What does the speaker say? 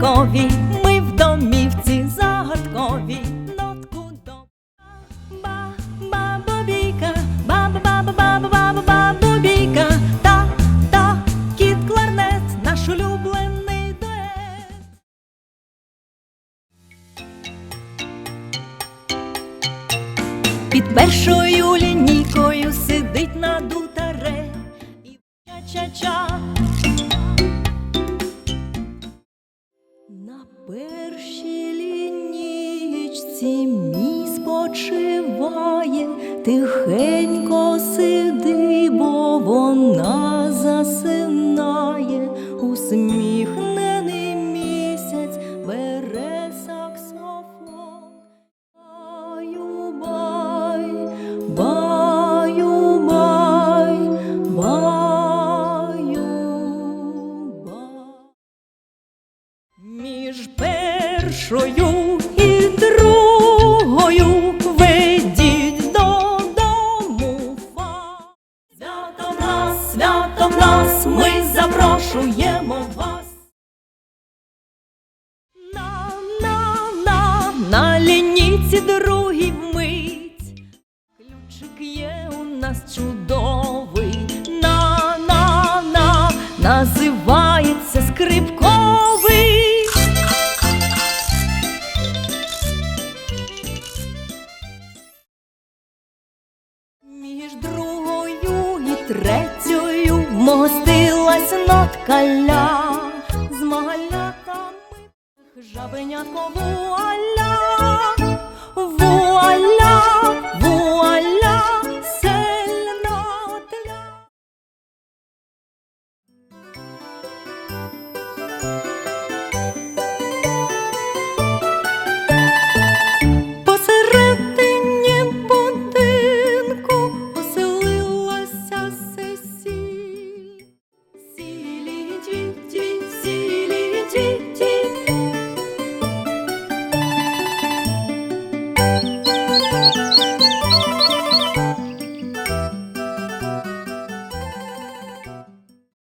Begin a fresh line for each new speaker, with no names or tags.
святкові, ми в домівці загадкові. Нотку до ба баба бійка, баба баба та кіт кларнет, наш улюблений дует. Під першою лінійкою лінійці мій спочиває, тихенько сиди, бо вона засинає, усміхнений місяць бере саксофон. Баю, бай, баю, бай, баю, бай. Між першою свято в нас, ми запрошуємо вас. На, на, на, на лінійці другій вмить. Ключик є у нас чудовий. На, на, на, називається скрипковий. Між другою і третьою вмостилась нотка ля з магалятами жабеня вуаля, вуаля.